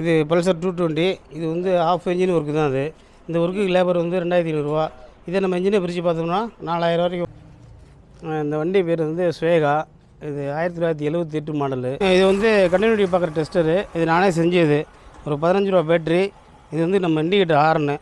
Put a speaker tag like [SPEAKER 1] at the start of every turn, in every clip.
[SPEAKER 1] இது Pulsar two twenty இது வந்து ஆஃப் இன்ஜின் ஒர்க்கு தான் அது. இந்த ஒர்க்குக்கு லேபர் வந்து ரெண்டாயிரத்தி ஐநூறுரூவா இதே நம்ம இன்ஜினை பிரித்து பார்த்தோம்னா நாலாயிரம் வரைக்கும். இந்த வண்டி பேர் வந்து ஸ்வேகா இது ஆயிரத்தி தொள்ளாயிரத்தி எழுபத்தி எட்டு மாடலு இது வந்து கண்டினியூட்டி பார்க்குற டெஸ்டரு இது நானே செஞ்சது. ஒரு பதினஞ்சு ரூபா பேட்ரி இது வந்து நம்ம இண்டிகேட்டர் ஹார்னு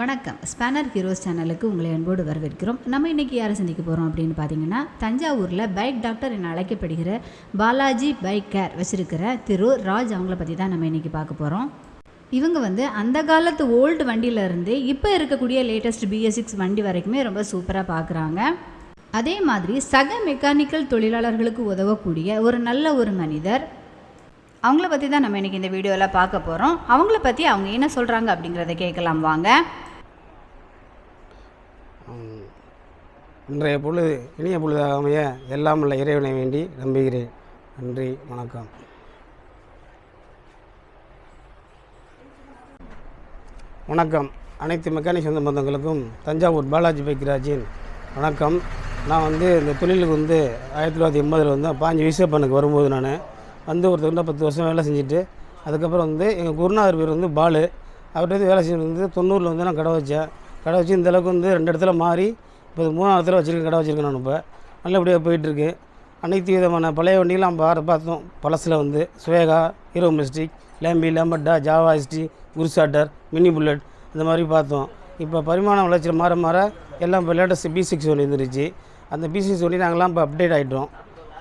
[SPEAKER 2] வணக்கம். ஸ்பேனர் ஹீரோஸ் சேனலுக்கு உங்களை அன்போடு வரவேற்கிறோம். நம்ம இன்றைக்கி யாரை சந்திக்க போகிறோம் அப்படின்னு பார்த்தீங்கன்னா தஞ்சாவூரில் பைக் டாக்டர் என அழைக்கப்படுகிற பாலாஜி பைக் கேர் வச்சுருக்கிற திரு ராஜ் அவங்கள பற்றி தான் நம்ம இன்றைக்கி பார்க்க போகிறோம் இவங்க வந்து அந்த காலத்து ஓல்டு வண்டியிலேருந்து இப்போ இருக்கக்கூடிய லேட்டஸ்ட் பிஎஸ் சிக்ஸ் வண்டி வரைக்குமே ரொம்ப சூப்பராக பார்க்குறாங்க அதே மாதிரி சக மெக்கானிக்கல் தொழிலாளர்களுக்கு உதவக்கூடிய ஒரு நல்ல ஒரு மனிதர். அவங்கள பற்றி தான் நம்ம இன்றைக்கி இந்த வீடியோவில் பார்க்க போகிறோம் அவங்கள பற்றி அவங்க என்ன சொல்கிறாங்க அப்படிங்கிறத கேட்கலாம் வாங்க.
[SPEAKER 1] இன்றைய பொழுது இனிய பொழுதாக அமைய எல்லாம் உள்ள இறைவனை வேண்டி நம்புகிறேன். நன்றி வணக்கம். வணக்கம். அனைத்து மெக்கானிக் சொந்த பந்தங்களுக்கும் தஞ்சாவூர் பாலாஜி பைக்ராஜின் வணக்கம். நான் வந்து இந்த தொழிலுக்கு வந்து ஆயிரத்தி தொள்ளாயிரத்தி எண்பதில் வந்து பாஞ்சு விசப்பனுக்கு வரும்போது நான் வந்து ஒருத்தர் பத்து வருஷம் வேலை செஞ்சுட்டு அதுக்கப்புறம் வந்து எங்கள் குருநாதர் பேர் வந்து பாலு. அவர்கிட்ட வந்து வேலை செஞ்சு வந்து தொண்ணூறில் வந்து நான் கடை வச்சேன். கடை வச்சு இந்தளவுக்கு வந்து ரெண்டு இடத்துல மாறி இப்போ இது மூணாவது தடவை வச்சுருக்கேன் கடை வச்சுருக்கேன் நான் இப்போ. நல்லபடியாக போயிட்டுருக்கு. அனைத்து விதமான பழைய வண்டிகளாம் பார பார்த்தோம். பழசில் வந்து சுவேகா ஹீரோ மிஸ்டிக் லேம்பி லேம்பட்டா ஜாவா எஸ்டி குருசாட்டர் மினி புல்லட் இந்த மாதிரி பார்த்தோம். இப்போ பரிமாண வளர்ச்சி மாற மாற எல்லாம் இப்போ லேட்டஸ்ட் பி சிக்ஸ் ஒன்று இருந்துருச்சு. அந்த பி சிக்ஸ் ஒன்று நாங்கள்லாம் இப்போ அப்டேட் ஆகிட்டோம்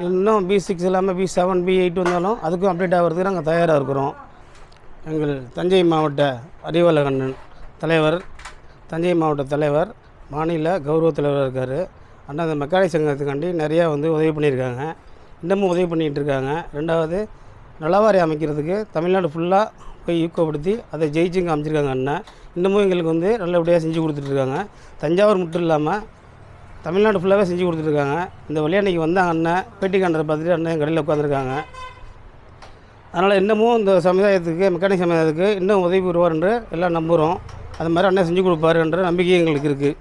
[SPEAKER 1] இன்னும் பி சிக்ஸ் இல்லாமல் பி செவன் பி எயிட் வந்தாலும் அதுக்கும் அப்டேட் ஆகிறதுக்கு நாங்கள் தயாராக இருக்கிறோம். எங்கள் தஞ்சை மாவட்ட அறிவலகண்ணன் தலைவர் தஞ்சை மாவட்ட தலைவர் மாநில கௌரவ தலைவராக இருக்கார். அண்ணா அந்த மெக்கானிக் சங்கத்துக்காண்டி நிறையா வந்து உதவி பண்ணியிருக்காங்க. இன்னமும் உதவி பண்ணிகிட்டு இருக்காங்க ரெண்டாவது நலவாரி அமைக்கிறதுக்கு தமிழ்நாடு ஃபுல்லாக போய் ஈக்கோப்படுத்தி அதை ஜெயிச்சு காமிச்சிருக்காங்க அண்ணன் இன்னமும் எங்களுக்கு வந்து நல்லபடியாக செஞ்சு கொடுத்துட்ருக்காங்க. தஞ்சாவூர் மட்டும் இல்லாமல் தமிழ்நாடு ஃபுல்லாகவே செஞ்சு கொடுத்துட்ருக்காங்க. இந்த வழியாக இன்றைக்கி வந்தாங்க அண்ணன் பேட்டி காண்டரை பார்த்துட்டு அண்ணன் என் கடையில் உட்காந்துருக்காங்க. அதனால் இன்னமும் இந்த சமுதாயத்துக்கு மெக்கானிக் சமுதாயத்துக்கு இன்னும் உதவி வருவார் என்று எல்லாம் நம்புகிறோம் அது மாதிரி அண்ணன் செஞ்சு கொடுப்பாருன்ற நம்பிக்கை எங்களுக்கு இருக்குது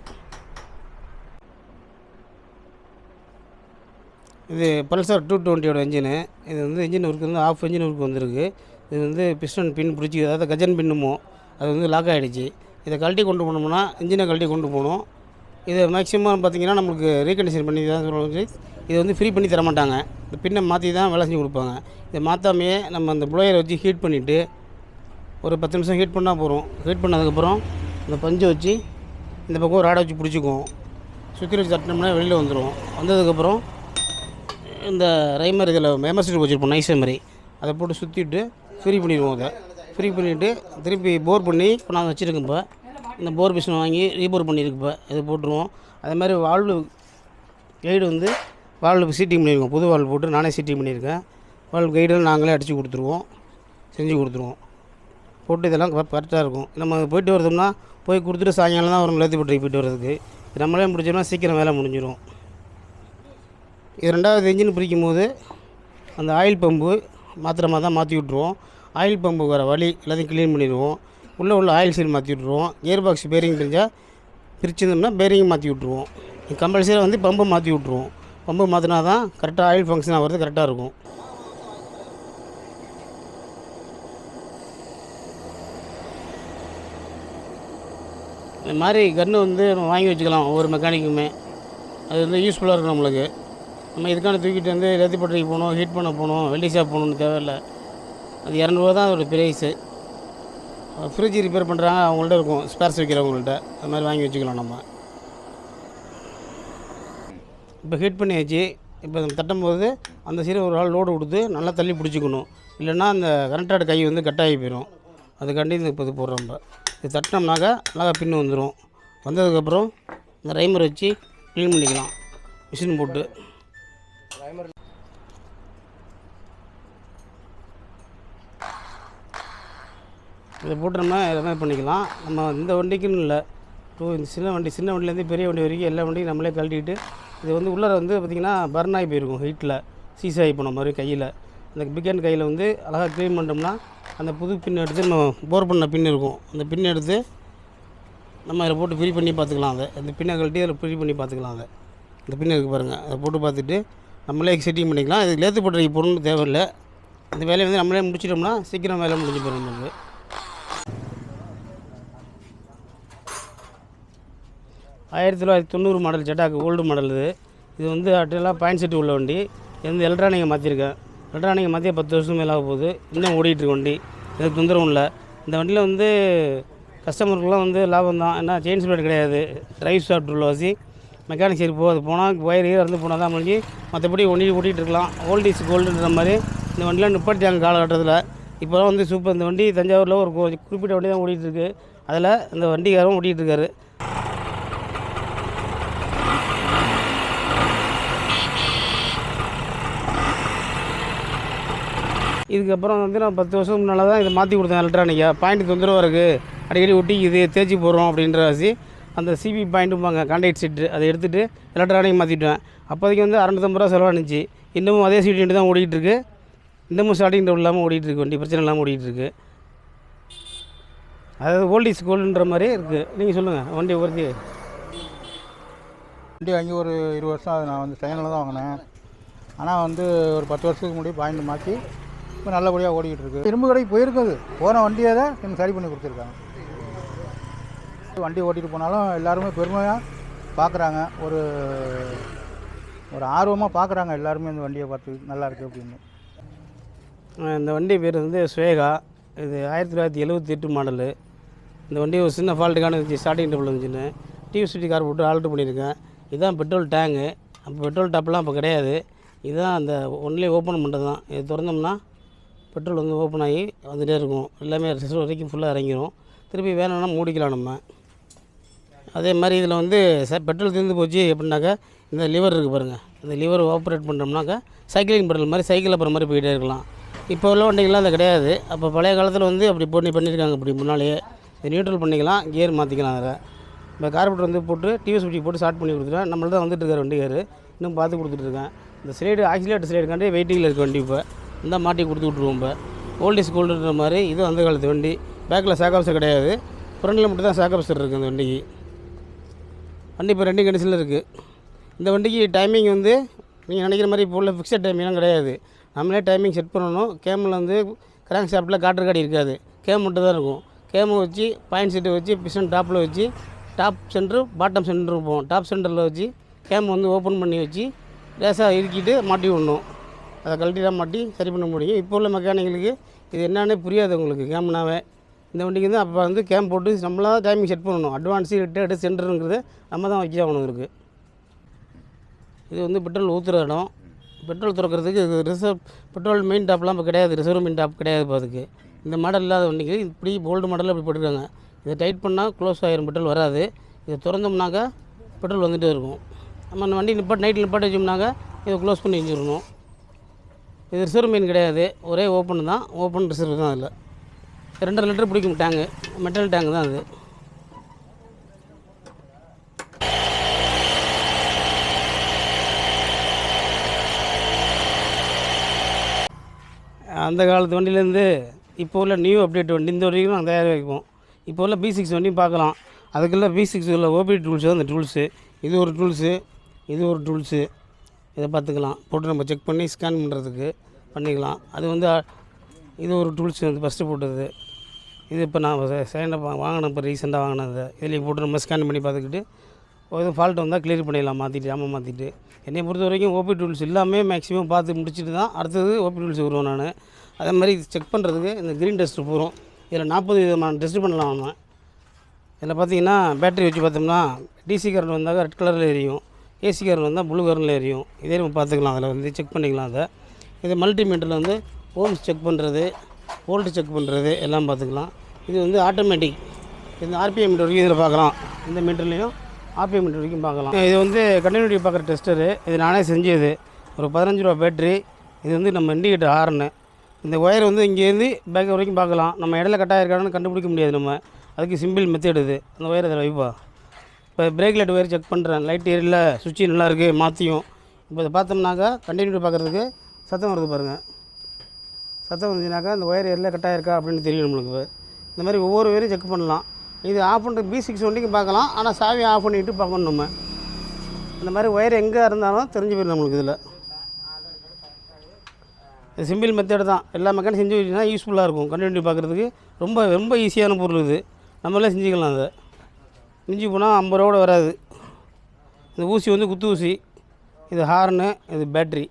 [SPEAKER 1] இது பல்சர் டூ டுவெண்ட்டியோட இன்ஜினு இது வந்து இன்ஜின் ஒர்க்கு வந்து ஆஃப் இன்ஜின் ஒர்க் வந்திருக்கு. இது வந்து பிஸ்டன் பின் பிடிச்சி அதாவது கஜன் பின்னுமோ அது வந்து லாக் ஆகிடுச்சு இதை கழட்டி கொண்டு போனோம்னா இன்ஜினை கழட்டி கொண்டு போகணும். இது மேக்ஸிமம் பார்த்திங்கன்னா நம்மளுக்கு ரீகண்டிஷன் பண்ணி தான் சொல்லுவாங்க இது வந்து ஃப்ரீ பண்ணி தர மாட்டாங்க இந்த பின்னை மாற்றி தான் வேலை செஞ்சு கொடுப்பாங்க. இதை மாற்றாமையே நம்ம அந்த ப்ளோயரை வச்சு ஹீட் பண்ணிவிட்டு ஒரு பத்து நிமிஷம் ஹீட் பண்ணால் போகிறோம் ஹீட் பண்ணதுக்கப்புறம் இந்த பஞ்சை வச்சு இந்த பக்கம் ராடை வச்சு பிடிச்சிக்குவோம். சுற்றி வச்சு தட்டினோம்னா வெளியில் வந்துடும் வந்ததுக்கப்புறம் இந்த ரைமர் இதில் மெமசிட்டி வச்சுருப்போம் நைஸ் மாதிரி. அதை போட்டு சுற்றிட்டு ஃப்ரீ பண்ணிடுவோம் அதை. ஃப்ரீ பண்ணிவிட்டு திருப்பி போர் பண்ணி இப்போ நான் வச்சுருக்கேன் இப்போ. இந்த போர் மிஷின் வாங்கி ரீபோர் பண்ணியிருக்கு இப்போ. இது போட்டுருவோம். அதே மாதிரி வால்வு கைடு வந்து வால்வு சீட்டிங் பண்ணியிருக்கோம் புது வால்வு போட்டு நானே சீட்டிங் பண்ணியிருக்கேன். வால்வு கைடெல்லாம் நாங்களே அடித்து கொடுத்துருவோம். செஞ்சு கொடுத்துருவோம். போட்டு இதெல்லாம் கரெக்டாக இருக்கும். நம்ம போயிட்டு வரதும்னா போய் கொடுத்துட்டு சாயங்காலம் தான் வரும் லேத்தி போட்டு போயிட்டு வரதுக்கு நம்மளே முடிஞ்சோம்னா சீக்கிரம் வேலை முடிஞ்சிடும் இது ரெண்டாவது இன்ஜின் பிரிக்கும் போது அந்த ஆயில் பம்பு மாத்திரமாக தான் மாற்றி விட்ருவோம் ஆயில் பம்பு வர வழி எல்லாத்தையும் க்ளீன் பண்ணிடுவோம். உள்ளே உள்ள ஆயில் சீல் மாற்றி விட்ருவோம் கியர் பாக்ஸ் பேரிங் பிரிஞ்சால் பிரிச்சிருந்தோம்னா பேரிங் மாற்றி விட்ருவோம் கம்பல்சரியாக வந்து பம்பை மாற்றி விட்ருவோம் பம்பு மாற்றினா தான் கரெக்டாக ஆயில் ஃபங்க்ஷன் ஆகிறது கரெக்டாக இருக்கும். இந்த மாதிரி கன்று வந்து நம்ம வாங்கி வச்சுக்கலாம் ஒவ்வொரு மெக்கானிக்குமே அது வந்து யூஸ்ஃபுல்லாக இருக்கும் நம்மளுக்கு. நம்ம இதுக்கான தூக்கிட்டு வந்து ரத்தி பட்டறைக்கு போகணும் ஹீட் பண்ண போகணும் வெள்ளி ஷாப் போகணுன்னு தேவையில்லை. அது இரநூறுவா தான் அதோட ப்ரைஸு ஃப்ரிட்ஜ் ரிப்பேர் பண்ணுறாங்க அவங்கள்ட்ட இருக்கும் ஸ்பேர்ஸ் வைக்கிறவங்கள்ட்ட. அது மாதிரி வாங்கி வச்சுக்கலாம் நம்ம. இப்போ ஹீட் பண்ணியாச்சு. இப்போ நம்ம தட்டும்போது அந்த சீரை ஒரு ஆள் லோடு கொடுத்து நல்லா தள்ளி பிடிச்சிக்கணும். இல்லைன்னா அந்த கரண்ட்டாட கை வந்து கட்டாகி போயிடும் அதுக்காண்டி இந்த இப்போ இது போடுறோம் நம்ம. இது தட்டினோம்னாக்கா நல்லா பின்னு வந்துடும் வந்ததுக்கப்புறம் இந்த ரைமர் வச்சு க்ளீன் பண்ணிக்கலாம். மிஷின் போட்டு. இதை போட்டு நம்ம எல்லாமே பண்ணிக்கலாம். நம்ம இந்த வண்டிக்குன்னு இல்லை. டூ இந்த சின்ன வண்டி சின்ன வண்டிலேருந்து பெரிய வண்டி வரைக்கும் எல்லா வண்டியும் நம்மளே கழட்டிட்டு இது வந்து உள்ளார வந்து பார்த்திங்கன்னா பர்ன் ஆகி போயிருக்கும் ஹீட்டில் சீஸ் ஆகி போன மாதிரி கையில். அந்த பிகன் கையில் வந்து அழகாக க்ளீன் பண்ணிட்டோம்னா அந்த புது பின் எடுத்து நம்ம போர் பண்ண பின் இருக்கும். அந்த பின் எடுத்து நம்ம அதில் போட்டு ஃப்ரீ பண்ணி பார்த்துக்கலாம் அதை. அந்த பின்னை கழட்டி அதில் ஃப்ரீ பண்ணி பார்த்துக்கலாம் அதை. இந்த பின் இருக்குது பாருங்கள் அதை போட்டு பார்த்துட்டு நம்மளே செட்டிங் பண்ணிக்கலாம். இது லேத்து போட்டு பொருள் தேவையில்லை. இந்த வேலையை வந்து நம்மளே முடிச்சிட்டோம்னா சீக்கிரம் வேலை முடிஞ்சு போயிடும் நமக்கு ஆயிரத்தி தொள்ளாயிரத்தி தொண்ணூறு மாடல் ஜெட்டாக்கு ஓல்டு மாடல் இது. இது வந்து அட்டெல்லாம் பாயிண்ட் செட்டு உள்ள வண்டி. இது வந்து எலக்ட்ரானிக்கை மாற்றிருக்கேன் எலக்ட்ரானிக்கை மதியம் பத்து வருஷம் மேலாக ஆக போகுது. இன்னும் ஓடிட்டுருக்கு வண்டி. எதுக்கு தொந்தரவும் இல்லை. இந்த வண்டியில் வந்து கஸ்டமருக்குலாம் வந்து லாபம் தான். ஏன்னா செயின் ஸ்பீட் கிடையாது. டிரைவ் ஷாஃப்ட் உள்ளவாசி மெக்கானிக் சரி போகுது. போனால் ஒயர் இருந்து போனால் தான் முடிஞ்சு மற்றபடி ஒண்டி ஓட்டிகிட்டு இருக்கலாம். ஓல்ட் இஸ் கோல்டுன்ற மாதிரி இந்த வண்டிலாம் நிப்பாட்டிட்டாங்க காலகட்டத்தில். இப்போலாம் வந்து சூப்பர் இந்த வண்டி தஞ்சாவூரில் ஒரு குறிப்பிட்ட வண்டி தான் ஓடிட்டுருக்கு அதில் இந்த வண்டிக்காரரும் ஓட்டிகிட்டு இருக்காரு. இதுக்கப்புறம் வந்து நான் பத்து வருஷம் முன்னால் தான் இதை மாற்றி கொடுத்தேன் எலக்ட்ரானிக்கா பாயிண்ட் தொந்தரவாக இருக்குது அடிக்கடி ஒட்டி இது தேய்ச்சி போடுறோம் அப்படின்ற வாசி அந்த சிபி பாயிண்ட்டும்பாங்க கான்டாக்ட் சீட்டு அதை எடுத்துகிட்டு எலக்ட்ரானிக் மாற்றிட்டேன் அப்போதைக்கு வந்து அறநூத்தம்பது ரூபா செலவானுச்சு இன்னமும் அதே சீட்டு தான் ஓடிக்கிட்டு இருக்குது இன்னமும் ஸ்டார்டிங் டவுன் இல்லாமல் ஓடிட்டு இருக்கு. வண்டி பிரச்சனை இல்லாமல் ஓடிட்டு இருக்கு. அதாவது ஓல்ட் இஸ் கோல்டுன்ற மாதிரி இருக்குது நீங்கள் சொல்லுங்கள் வண்டி ஒருத்தி
[SPEAKER 3] வண்டி வாங்கி ஒரு இருபது வருஷம் ஆகுது. நான் வந்து செகண்டில் தான் வாங்கினேன். ஆனால் வந்து ஒரு பத்து வருஷத்துக்கு முன்னாடி பாயிண்ட் மாற்றி இப்போ நல்லபடியாக ஓடிக்கிட்டு இருக்கு இரும்பு கடைக்கு போயிருக்குது. போன வண்டியை தான் எனக்கு சரி பண்ணி கொடுத்துருக்காங்க. வண்டி ஓட்டிகிட்டு போனாலும் எல்லாருமே பெருமையாக பார்க்குறாங்க ஒரு ஒரு ஆர்வமாக பார்க்குறாங்க எல்லாருமே இந்த வண்டியை பார்த்து நல்லா இருக்குது அப்படின்னு.
[SPEAKER 1] இந்த வண்டி பேர் வந்து ஸ்வேகா இது ஆயிரத்தி தொள்ளாயிரத்தி எழுபத்தி எட்டு மாடலு இந்த வண்டி ஒரு சின்ன ஃபால்ட்டுக்கான இருந்துச்சு ஸ்டார்டிங் டபுள் இருந்துச்சுன்னு டிவி சிட்டி கார் போட்டு ஆல்ட்ரு பண்ணியிருக்கேன். இதுதான் பெட்ரோல் டேங்கு அப்போ பெட்ரோல் டப்லாம் அப்போ கிடையாது. இதுதான் அந்த ஒன்லி ஓப்பன் பண்ணுறது தான் இது திறந்தோம்னா பெட்ரோல் வந்து ஓப்பன் ஆகி வந்துகிட்டே இருக்கும். எல்லாமே ரிசர்வ் வரைக்கும் ஃபுல்லாக இறங்கிடும் திருப்பி வேணும்னா மூடிக்கலாம் நம்ம. அதே மாதிரி இதில் வந்து ச பெட்ரோல் தீர்ந்து போச்சு எப்படின்னாக்கா இந்த லிவர் இருக்குது பாருங்கள் இந்த லிவர் ஆப்ரேட் பண்ணுறோம்னாக்கா சைக்கிளிங் பெட்ரோல் மாதிரி சைக்கிள் அப்புறம் மாதிரி போயிட்டே இருக்கலாம். இப்போ உள்ள வண்டிகள்லாம் அது கிடையாது. அப்போ பழைய காலத்தில் வந்து அப்படி போட்டு பண்ணியிருக்காங்க இப்படி முன்னாலேயே. நியூட்ரல் பண்ணிக்கலாம் கியர் மாற்றிக்கலாம் அதில். இப்போ கார்பெட்டர் வந்து போட்டு டிவி பிடி போட்டு ஸ்டார்ட் பண்ணி கொடுத்துட்டேன் நம்மள்தான் தான் வந்துட்டு வண்டி கார் இன்னும் பார்த்து கொடுத்துட்ருக்கேன் இந்த ஸ்லைடு ஆக்சிலேட்டர் ஸ்லைடுக்காண்டி வெயிட்டிங்கில் இருக்க வண்டி இப்போ. இந்த மாட்டி கொடுத்து விட்ருவோம் இப்போ. ஓல்ட் இஸ் கோல்டுன்ற மாதிரி இது அந்த காலத்து வண்டி. பேக்கில் சேக்காப்ஸர் கிடையாது. ஃப்ரண்டில் மட்டும் தான் சேக்காப்ஸர் இருக்குது அந்த வண்டிக்கு. வண்டி இப்போ ரெண்டு கண்டிஷனில் இருக்குது இந்த வண்டிக்கு டைமிங் வந்து நீங்கள் நினைக்கிற மாதிரி இப்போ உள்ள ஃபிக்ஸட் டைமிங்லாம் கிடையாது. நம்மளே டைமிங் செட் பண்ணணும். கேமில் வந்து கிராங்க் ஷாப்பில் காட்டர் காடி இருக்காது. கேம் மட்டும் தான் இருக்கும். கேமை வச்சு பாயிண்ட் செட்டு வச்சு பிஸ்டன் டாப்பில் வச்சு டாப் சென்டர் பாட்டம் சென்டர் இருப்போம் டாப் சென்டரில் வச்சு கேம் வந்து ஓப்பன் பண்ணி வச்சு லேசாக இறுக்கிட்டு மாட்டி விடணும். அதை கழட்டி தான் மாட்டி சரி பண்ண முடியும். இப்போ உள்ள மெக்கானிகளுக்கு இது என்னன்னே புரியாது உங்களுக்கு கேம்னாவே இந்த வண்டிக்கு வந்து அப்போ வந்து கேம் போட்டு நம்மளாக டைமிங் செட் பண்ணணும். அட்வான்ஸு ரிட்டர்டு சென்டருங்கிறது நம்ம தான் வச்சு ஆகணும் இருக்குது இது வந்து பெட்ரோல் ஊற்றுற இடம். பெட்ரோல் திறக்கிறதுக்கு இது ரிசர்வ் பெட்ரோல் மெயின் டாப்லாம் இப்போ கிடையாது. ரிசர்வ் மெயின் டாப் கிடையாது இப்போ அதுக்கு. இந்த மாடல் இல்லாத வண்டிக்கு இப்படி போல்டு மாடலில் இப்படி போட்டுருக்காங்க. இதை டைட் பண்ணால் க்ளோஸ் ஆயிரும் பெட்ரோல் வராது. இதை திறந்தோம்னாக்கா பெட்ரோல் வந்துகிட்டே இருக்கும். நம்ம அந்த வண்டி நிப்பாட் நைட்டில் நிப்பாட்டி வச்சோம்னாக்கா இதை க்ளோஸ் பண்ணி வச்சிடணும் இது ரிசர்வ் மீன் கிடையாது. ஒரே ஓப்பன் தான். ஓப்பன் ரிசர்வ் தான் அதில். ரெண்டரை லிட்டர் பிடிக்கும் டேங்கு மெட்டல் டேங்கு தான் அது. அந்த காலத்து வண்டியிலேருந்து இப்போ உள்ள நியூ அப்டேட் வண்டி. இந்த வரைக்கும் நாங்கள் தயார் வைப்போம். இப்போ உள்ள பி சிக்ஸ் வண்டியும் பார்க்கலாம். அதுக்குள்ள பி சிக்ஸ் உள்ள ஓபி டூல்ஸ் தான் இந்த டூல்ஸு இது ஒரு டூல்ஸு இது ஒரு டூல்ஸு இதை பார்த்துக்கலாம். போட்டு நம்ம செக் பண்ணி ஸ்கேன் பண்ணுறதுக்கு பண்ணிக்கலாம். அது வந்து இது ஒரு டூல்ஸ் வந்து ஃபஸ்ட்டு போட்டது. இது இப்போ நான் செகண்டாக வாங்கினேன். இப்போ ரீசெண்டாக வாங்கினது. இதில் போட்டு நம்ம ஸ்கேன் பண்ணி பார்த்துக்கிட்டு எதுவும் ஃபால்ட் வந்தால் கிளியர் பண்ணிடலாம். மாற்றிட்டு ஆமாம் மாற்றிட்டு என்னை பொறுத்த வரைக்கும் ஓபி டூல்ஸ் எல்லாமே மேக்ஸிமம் பார்த்து முடிச்சுட்டு தான் அடுத்தது ஓபி டூல்ஸ் வருவோம் நான். அதே மாதிரி செக் பண்ணுறதுக்கு இந்த க்ரீன் டெஸ்ட் போகிறோம் இதில் நாற்பது விதமான டெஸ்ட் பண்ணலாம் நம்ம இதில் பார்த்தீங்கன்னா பேட்டரி வச்சு பார்த்தோம்னா டிசி கரண்ட் வந்தால் ரெட் கலரில் எரியும். ஏசி கரண்ட் வந்தால் ப்ளூ கலரில் எரியும். இதே நம்ம பார்த்துக்கலாம் அதில் வந்து செக் பண்ணிக்கலாம் அதை. இது மல்டிமீட்டரில் வந்து ஓம்ஸ் செக் பண்ணுறது ஓல்டு செக் பண்ணுறது எல்லாம் பார்த்துக்கலாம். இது வந்து ஆட்டோமேட்டிக் இந்த ஆர்பிஎம் மீட்டர் வரைக்கும் இதில் பார்க்கலாம். இந்த மீட்டர்லேயும் ஆர்பிஎம் மீட்டர் வரைக்கும் பார்க்கலாம். இது வந்து கண்டினியூட்டி பார்க்குற டெஸ்டரு இது நானே செஞ்சது. ஒரு பதினஞ்சு ரூபா பேட்ரி இது வந்து நம்ம இண்டிகேட்டர் ஹார்னு இந்த ஒயர் வந்து இங்கேருந்து பேக் வரைக்கும் பார்க்கலாம். நம்ம இடையில கட்டாயிருக்கானு கண்டுபிடிக்க முடியாது நம்ம. அதுக்கு சிம்பிள் மெத்தட் இது. அந்த ஒயர் இதில் வைப்பா. இப்போ பிரேக் லைட் ஒயர் செக் பண்ணுறேன் லைட் ஏரியில் சுவிட்சு நல்லா இருக்குது மாற்றியும் இப்போ இதை பார்த்தோம்னாக்கா கண்டினியூட்டி பார்க்குறதுக்கு சத்தம் வருது பாருங்கள் சத்தம் வந்துச்சுனாக்கா அந்த ஒயர் எல்லாம் கட்டாயிருக்கா அப்படின்னு தெரியும் நம்மளுக்கு இந்த மாதிரி ஒவ்வொரு ஒயரையும் செக் பண்ணலாம். இது ஆஃப் பண்ணுற பி சிக்ஸ் வண்டிக்கு பார்க்கலாம். ஆனால் சாவி ஆஃப் பண்ணிட்டு பார்க்கணும் நம்ம. இந்த மாதிரி ஒயர் எங்கே இருந்தாலும் தெரிஞ்சு போயிடும் நம்மளுக்கு இதில். இது சிம்பிள் மெத்தட் தான். எல்லா மெக்கானிக் செஞ்சு வச்சுன்னா யூஸ்ஃபுல்லாக இருக்கும். கண்டினியூட்டி பார்க்குறதுக்கு ரொம்ப ரொம்ப ஈஸியான பொருள் இது. நம்மளே செஞ்சுக்கலாம் அதை. மிஞ்சி போனால் ஐம்பது ரூபா கூட வராது. இந்த ஊசி வந்து குத்து ஊசி இது ஹார்னு இது பேட்ரி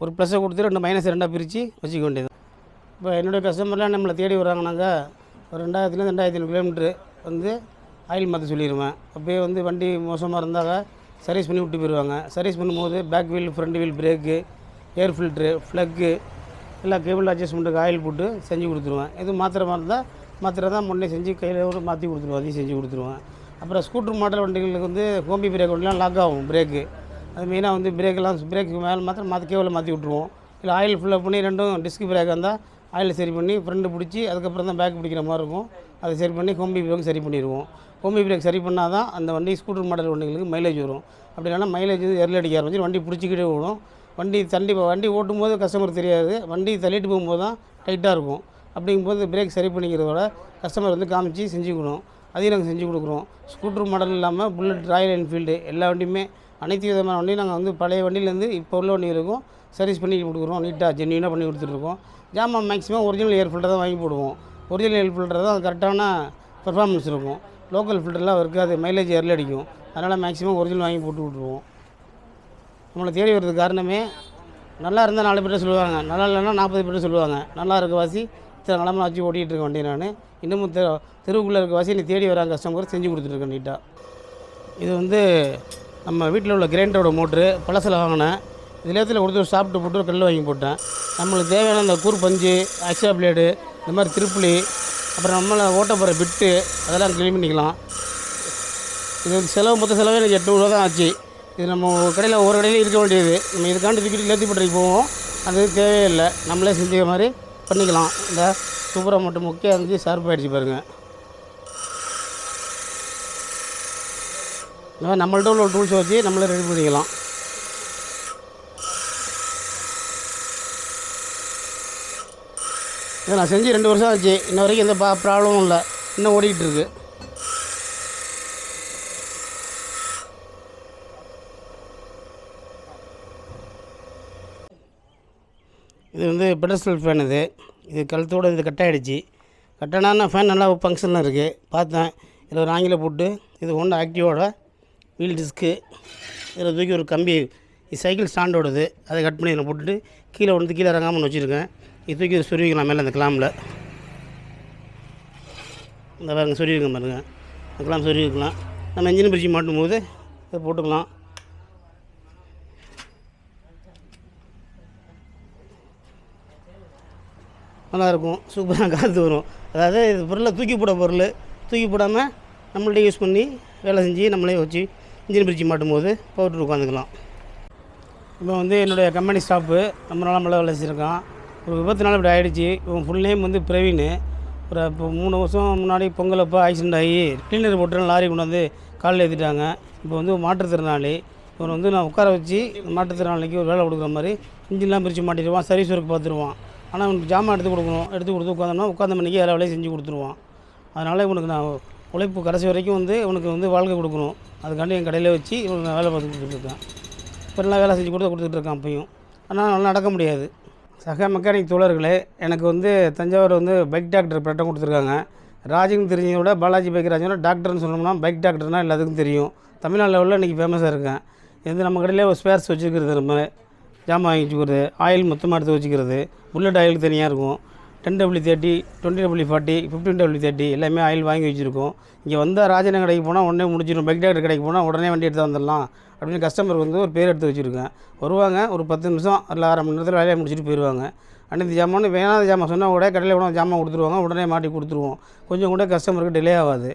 [SPEAKER 1] ஒரு ப்ளஸ்ஸை கொடுத்து ரெண்டு மைனஸ் ரெண்டாக பிரித்து வச்சுக்க வேண்டியது இப்போ என்னுடைய கஸ்டமர்லாம் நம்மளை தேடி வராங்கனாக்கா ஒரு ரெண்டாயிரத்துலேருந்து ரெண்டாயிரத்தி ஐநூறு கிலோமீட்ரு வந்து ஆயில் மாற்ற சொல்லிடுவேன் அப்போயே வந்து வண்டி மோசமாக இருந்தாக்க சர்வீஸ் பண்ணி விட்டு போயிடுவாங்க சர்வீஸ் பண்ணும்போது back wheel front wheel brake air filter plug எல்லா கேபிள் அட்ஜஸ்ட்மெண்ட்டுக்கு ஆயில் போட்டு செஞ்சு கொடுத்துருவேன். எதுவும் மாத்திரமா இருந்தால் மாத்திரை தான் முன்னே செஞ்சு கையில் கூட மாற்றி கொடுத்துருவோம் அதையும் செஞ்சு கொடுத்துருவேன். அப்புறம் ஸ்கூட்டர் மாடல் வண்டிகளுக்கு வந்து கோம்பி பிரேக் வண்டிலாம் லாக் ஆகும் பிரேக்கு அது மெயினாக வந்து பிரேக்கெல்லாம் பிரேக்கு மேலே மாத்திரம் மாற்றி கேவலில் மாற்றி விட்ருவோம் இல்லை ஆயில் ஃபுல்லாக பண்ணி ரெண்டும் டிஸ்க் பிரேக் இருந்தால் ஆயில் சரி பண்ணி ஃப்ரெண்டு பிடிச்சி அதுக்கப்புறம் தான் பேக் பிடிக்கிற மாதிரி இருக்கும். அதை சரி பண்ணி கோம்பி பிரேக் சரி பண்ணிடுவோம். கோம்பி பிரேக் சரி பண்ணால் தான் அந்த வண்டி ஸ்கூட்டர் மாடல் வண்டிகளுக்கு மைலேஜ் வரும். அப்படி இல்லைன்னா மைலேஜ் வந்து எரில் அடிக்க ஆரம்பிச்சு வண்டி பிடிச்சிக்கிட்டே ஓடும். வண்டி தண்டி வண்டி ஓட்டும் போது கஸ்டமர் தெரியாது வண்டி தள்ளிட்டு போகும்போது தான் டைட்டாக இருக்கும். அப்படிங்கும்போது பிரேக் சரி பண்ணிக்கிறதோட கஸ்டமர் வந்து காமிச்சு செஞ்சுக்கணும். அதையும் நாங்கள் செஞ்சு கொடுக்குறோம். ஸ்கூட்டர் மாடல் இல்லாமல் புல்லட் ராயல் என்ஃபீல்டு எல்லா வண்டியுமே அனைத்து விதமான வண்டியும் நாங்கள் வந்து பழைய வண்டியிலேருந்து இப்போ உள்ள வண்டி இருக்கும் சர்வீஸ் பண்ணி கொடுக்குறோம். நீட்டாக ஜென்யூனாக பண்ணி கொடுத்துட்ருக்கோம். ஜாமான் மேக்ஸிமம் ஒரிஜினல் ஏர் ஃபில்டர் தான் வாங்கி போடுவோம். ஒரிஜினல் ஏர் ஃபில்டர் தான் அது கரெக்டான பெர்ஃபார்மன்ஸ் இருக்கும். லோக்கல் ஃபில்டர்லாம் இருக்காது. மைலேஜ் ஏரில் அடிக்கும். அதனால் மேக்ஸிமம் ஒரிஜினல் வாங்கி போட்டு விட்ருவோம் நம்மளை தேடி வர்றதுக்கு காரணமே நல்லா இருந்தால் நாலு பேர்கிட்ட சொல்லுவாங்க. நல்லா இல்லைன்னா நாற்பது பேர்கிட்ட சொல்லுவாங்க. நல்லா இருக்க வாசி. சில நிலமை வச்சு ஓட்டிகிட்டு இருக்க வண்டி நான். இன்னமும் தெரு தெருவுக்குள்ளே இருக்க வாசி நீ தேடி வராங்க கஸ்டமர் செஞ்சு கொடுத்துட்ருக்கேன் நீட்டாக இது வந்து நம்ம வீட்டில் உள்ள கிரைண்டரோட மோட்ரு பழசில் வாங்கினேன். இது நேரத்தில் கொடுத்து சாப்பிட்டு போட்டு கல் வாங்கி போட்டேன். நம்மளுக்கு தேவையான அந்த கூர் பஞ்சு ஆக்ஸா பிளேடு இந்த மாதிரி திருப்புளி அப்புறம் நம்மளை ஓட்ட போகிற பிட்டு அதெல்லாம் க்ளீன் பண்ணிக்கலாம். இது வந்து செலவு மொத்த செலவே எனக்கு எட்நூறுவா தான் ஆச்சு. இது நம்ம கடையில் ஒரு கடையிலையும் இருக்க வேண்டியது. நம்ம இதுக்காண்டு தூக்கிட்டு லேத்தி பட்டறைக்கு போவோம். அது தேவையே இல்லை. நம்மளே செஞ்சுக்கிற மாதிரி பண்ணிக்கலாம். இந்த சூப்பராக மட்டும் முக்கியம் இருந்துச்சு சர்ப் ஆகிடுச்சு பாருங்கள் இந்த மாதிரி நம்மள்ட்ட உள்ள டூல்ஸ் வச்சு நம்மளே ரெடி பண்ணிக்கலாம். இதை நான் செஞ்சு ரெண்டு வருஷம் ஆச்சு. இன்ன வரைக்கும் எந்த ப்ராப்ளமும் இல்லை. இன்னும் ஓடிக்கிட்டு இருக்குது இது வந்து பெடஸ்டல் ஃபேன் இது. இது கழுத்தோடு இது கட் ஆகிடுச்சு கட்டானா ஃபேன் நல்லா ஃபங்க்ஷனில் இருக்குது பார்த்தேன். இதில் ஒரு ஆங்கில போட்டு இது ஒன்று ஆக்டிவோட வீல் டிஸ்க்கு இதில் தூக்கி ஒரு கம்பி இது சைக்கிள் ஸ்டாண்டோடது அதை கட் பண்ணி இதில் போட்டுட்டு கீழே வந்து கீழே இறங்காமல் வச்சுருக்கேன். இது தூக்கி சொருவிக்கலாம் மேலே அந்த கிளாமில் இந்த பாருங்க சொருவிங்க பாருங்க. அந்த கிளாம் சொருவிக்கலாம் நம்ம இன்ஜின் பிரிட்ஜ் மாட்டும் போது இதை போட்டுக்கலாம். நல்லாயிருக்கும். சூப்பராக காற்று வரும். அதாவது இது பொருளை தூக்கி போட பொருள். தூக்கி போடாமல் நம்மள்ட்ட யூஸ் பண்ணி வேலை செஞ்சு நம்மளே வச்சு இன்ஜின் பிரிட்ஜ் மாட்டும் போது போட்டு உட்காந்துக்கலாம். இப்போ வந்து என்னுடைய கம்பெனி ஸ்டாஃபு ரொம்ப நாளாக மழை வேலை செஞ்சுருக்கான் ஒரு விபத்துனால இப்படி ஆகிடுச்சு இவன் ஃபுல் நேம் வந்து பிரவீன். ஒரு இப்போ மூணு வருஷம் முன்னாடி பொங்கல் அப்போ ஆக்சிடென்ட் ஆகி கிளீனர் போட்டு லாரி கொண்டு வந்து காலில் ஏற்றிட்டாங்க இப்போ வந்து மாற்றுத்திறனாளி. இவன் வந்து நான் உட்கார வச்சு மாற்றுத்திறனாளிக்கு ஒரு வேலை கொடுக்குற மாதிரி இன்ஜின்லாம் பிரித்து மாட்டிடுவான். Service work பார்த்துருவான். ஆனால் அவனுக்கு ஜாமான் எடுத்து கொடுக்கணும். எடுத்து கொடுத்து உட்காந்தோம்னா உட்காந்த மணிக்கு எல்லா வேலையும் செஞ்சு கொடுத்துருவான். அதனால் இவனுக்கு நான் உழைப்பு கடைசி வரைக்கும் வந்து இவனுக்கு வந்து வாழ்க்கை கொடுக்கணும். அதுக்காண்டி என் கடையில் வச்சு இவனுக்கு நான் வேலை பார்த்து கொடுத்துட்ருக்கேன் இப்போ நல்லா வேலை செஞ்சு கொடுத்து கொடுத்துட்ருக்கான் அப்பையும். ஆனால் நல்லா நடக்க முடியாது. சக மெக்கானிக் தோழர்களே எனக்கு வந்து தஞ்சாவூர் வந்து பைக் டாக்டர் பட்டம் கொடுத்துருக்காங்க. ராஜுன்னு தெரிஞ்சதை விட பாலாஜி பைக் ராஜனோட டாக்டர்னு சொன்னோம்னா பைக் டாக்டர்னால் எல்லாத்துக்கும் தெரியும். தமிழ்நாடு லெவலில் இன்றைக்கி ஃபேமஸாக இருக்கேன். இது நம்ம கடையிலே ஒரு ஸ்பேர்ஸ் வச்சுருக்கிறது நம்ம ஜாமான் வாங்கி வச்சுக்கிறது ஆயில் மொத்தமாக எடுத்து வச்சுக்கிறது. புல்லட் ஆயில் தனியாக இருக்கும். Ten W thirty twenty W forty fifteen W thirty எல்லாமே ஆயில் வாங்கி வச்சுருக்கோம். இங்கே வந்தால் ராஜன கடைக்கு போனால் உடனே முடிச்சிடும் பைக் டாக்டர் கடைக்கு போனால் உடனே வண்டி எடுத்து வந்துடலாம். அப்படின்னு கஸ்டமர் வந்து ஒரு பேர் எடுத்து வச்சுருக்கேன். வருவாங்க ஒரு பத்து நிமிஷம் இல்லை அரை மணி நேரத்தில் வேலையை முடிச்சுட்டு போயிடுவாங்க அன்றைக்கி ஜாமான் வேணாத ஜாமான் சொன்னால் கூட கடையில் கூட ஜாமான் கொடுத்துருவாங்க. உடனே மாட்டி கொடுத்துருவோம். கொஞ்சம் கூட கஸ்டமருக்கு டிலே ஆகாது.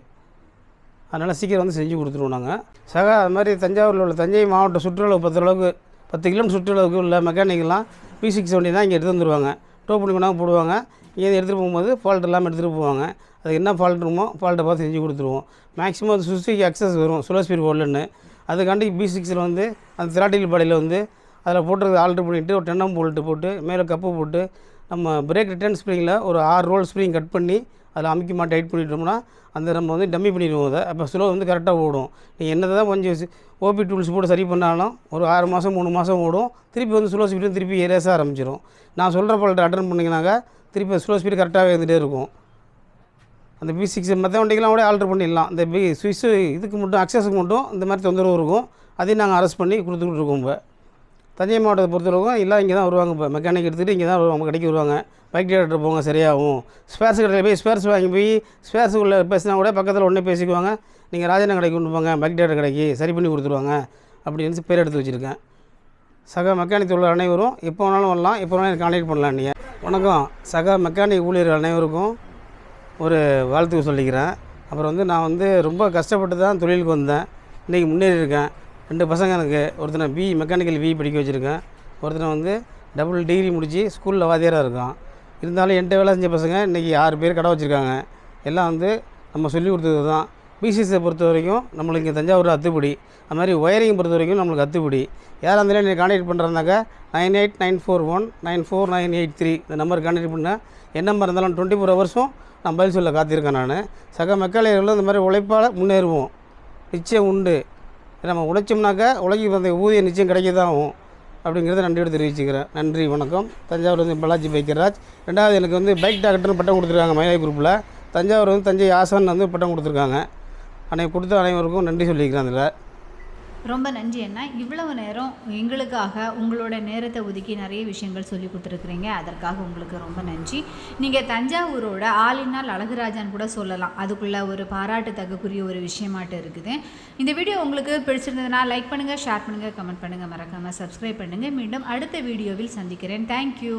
[SPEAKER 1] அதனால் சீக்கிரம் வந்து செஞ்சு கொடுத்துருவோம் நாங்கள் சக அது மாதிரி தஞ்சாவூரில் உள்ள தஞ்சை மாவட்ட சுற்றுலா பத்து அளவுக்கு பத்து கிலோமீட்டர் சுற்றுலாவுக்கு உள்ள மெக்கானிக்கெல்லாம் பி சிக்ஸ் வண்டி தான் இங்கே எடுத்து வந்துருவாங்க. டோ பண்ணி கொண்டாந்து போடுவாங்க. இங்கே எடுத்துகிட்டு போகும்போது ஃபால்ட் இல்லாமல் எடுத்துகிட்டு போவாங்க. அது என்ன ஃபால்ட் இருக்குமோ ஃபால்ட்டை பார்த்து செஞ்சு கொடுத்துருவோம். மேக்ஸிமம் அது சுசுக்கு அக்சஸ் வரும் சுலோ ஸ்பீட் போர்டுன்னு அதுக்காண்டி பி சிக்ஸில் வந்து அந்த திராட்டில் பாடியில் வந்து அதில் போட்டுறது ஆல்ட்ரு பண்ணிவிட்டு ஒரு டென்னம் போல்ட்டு போட்டு மேலே கப்பு போட்டு நம்ம பிரேக் ரிட்டர்ன் ஸ்ப்ரிங்கில் ஒரு ஆறு ரோல் ஸ்ப்ரிங் கட் பண்ணி அதில் அமைக்கமா டைட் பண்ணிட்டோம்னா அந்த நம்ம வந்து டம்மி பண்ணிடுவோம் அதை. அப்போ ஸ்லோ வந்து கரெக்டாக ஓடும். நீங்கள் என்னதை தான் கொஞ்சம் ஓபி டூல்ஸ் போட்டு சரி பண்ணாலும் ஒரு ஆறு மாதம் மூணு மாதம் ஓடும். திருப்பி வந்து ஸ்லோ ஸ்பீடும் திருப்பி ரேஸாக ஆரம்பிச்சிடும் நான் சொல்கிற பால்ட்ட அட்டன் பண்ணிங்கனாக்கா திருப்பி ஸ்லோ ஸ்பீடு கரெக்டாக இருந்துகிட்டே இருக்கும். அந்த பி சிக்ஸ் மற்ற வண்டிக்கெலாம் கூட ஆல்ட்ரு பண்ணிடலாம். இந்த பி சுவிட்சு இதுக்கு மட்டும் அக்சஸுக்கு மட்டும் இந்த மாதிரி தொந்தரவு இருக்கும். அதையும் நாங்கள் அரெஸ்ட் பண்ணி கொடுத்துக்கிட்டு இருக்கோம் இப்போ. தஞ்சை மாவட்டத்தை பொறுத்தளவுக்கும் எல்லாம் இங்கே தான் வருவாங்க இப்போ மெக்கானிக் எடுத்துகிட்டு இங்கே தான் வருவாங்க கடைக்கு வருவாங்க. பைக் டேரக்டர் போங்க சரியாகும். ஸ்பேர்ஸ் கடையில் போய் ஸ்பேர்ஸ் வாங்கி போய் ஸ்பேர்ஸ் உள்ள பேசினா கூட பக்கத்தில் உடனே பேசிக்குவாங்க. நீங்கள் ராஜன கடைக்கு கொண்டு போங்க பைக் டேரக்டர் கடைக்கு சரி பண்ணி கொடுத்துருவாங்க. அப்படின்னு பேர் எடுத்து வச்சுருக்கேன். சக மெக்கானிக் தொழில் அனைவரும் எப்போ வேணாலும் வரலாம் எப்போ வேணாலும் கான்டாக்ட் பண்ணலாம் நீங்கள் வணக்கம். சக மெக்கானிக் ஊழியர்கள் அனைவருக்கும் ஒரு வாழ்த்து சொல்லிக்கிறேன். அப்புறம் வந்து நான் வந்து ரொம்ப கஷ்டப்பட்டு தான் தொழிலுக்கு வந்தேன். இன்றைக்கி முன்னேறி இருக்கேன் ரெண்டு பசங்க எனக்கு. ஒருத்தனை பி மெக்கானிக்கல் பி படிக்க வச்சுருக்கேன். ஒருத்தனை வந்து டபுள் டிகிரி முடித்து ஸ்கூலில் வாத்தியாராக இருக்கான். இருந்தாலும் என்கிட்ட வேலை செஞ்ச பசங்க இன்றைக்கி ஆறு பேர் கடை வச்சுருக்காங்க. எல்லாம் வந்து நம்ம சொல்லி கொடுத்தது தான் பிசிஎஸை பொறுத்த வரைக்கும் நம்மளுக்கு இங்கே தஞ்சாவூர் அத்துப்படி. அது மாதிரி ஒயரிங் பொறுத்த வரைக்கும் நம்மளுக்கு அத்துப்படி. யாராக இருந்தாலும் நீங்கள் contact பண்ணுறதுனாக்கா nine eight nine four one nine four nine eight three இந்த நம்பர் கான்டாக்ட் பண்ணேன் என்ன நம்பர் இருந்தாலும் டுவெண்ட்டி ஃபோர் ஹவர்ஸும் நான் பதில் சொல்ல காத்திருக்கேன் நான். சக மெக்கானியர்களும் இந்த மாதிரி உழைப்பால் முன்னேறுவோம். நிச்சயம் உண்டு. நம்ம உழைச்சோம்னாக்கா உலகி வந்த ஊதியம் நிச்சயம் கிடைக்க தான் ஆகும் அப்படிங்கிறத நன்றியோடு தெரிவிச்சுக்கிறேன். நன்றி வணக்கம். தஞ்சாவூர் வந்து பாலாஜி பைக்கராஜ் ரெண்டாவது எனக்கு வந்து பைக் டாக்டர்னு பட்டம் கொடுத்துருக்காங்க மயிலாய் குரூப்பில் தஞ்சாவூர் வந்து தஞ்சை ஆசான் வந்து பட்டம் கொடுத்துருக்காங்க. அனை கொடுத்த அனைவருக்கும் நன்றி சொல்லிக்கிறேன் அதில்.
[SPEAKER 2] ரொம்ப நன்றி அண்ணா. இவ்வளவு நேரம் எங்களுக்காக உங்களோட நேரத்தை ஒதுக்கி நிறைய விஷயங்கள் சொல்லி கொடுத்துருக்குறீங்க. அதற்காக உங்களுக்கு ரொம்ப நன்றி. நீங்கள் தஞ்சாவூரோட ஆளினால் அழகுராஜான்னு கூட சொல்லலாம். அதுக்குள்ள ஒரு பாராட்டு தகக்குரிய ஒரு விஷயமாட்டு இருக்குது. இந்த வீடியோ உங்களுக்கு பிடிச்சிருந்ததுன்னா லைக் பண்ணுங்கள் ஷேர் பண்ணுங்கள் கமெண்ட் பண்ணுங்கள் மறக்காமல் சப்ஸ்கிரைப் பண்ணுங்கள் மீண்டும் அடுத்த வீடியோவில் சந்திக்கிறேன். தேங்க்யூ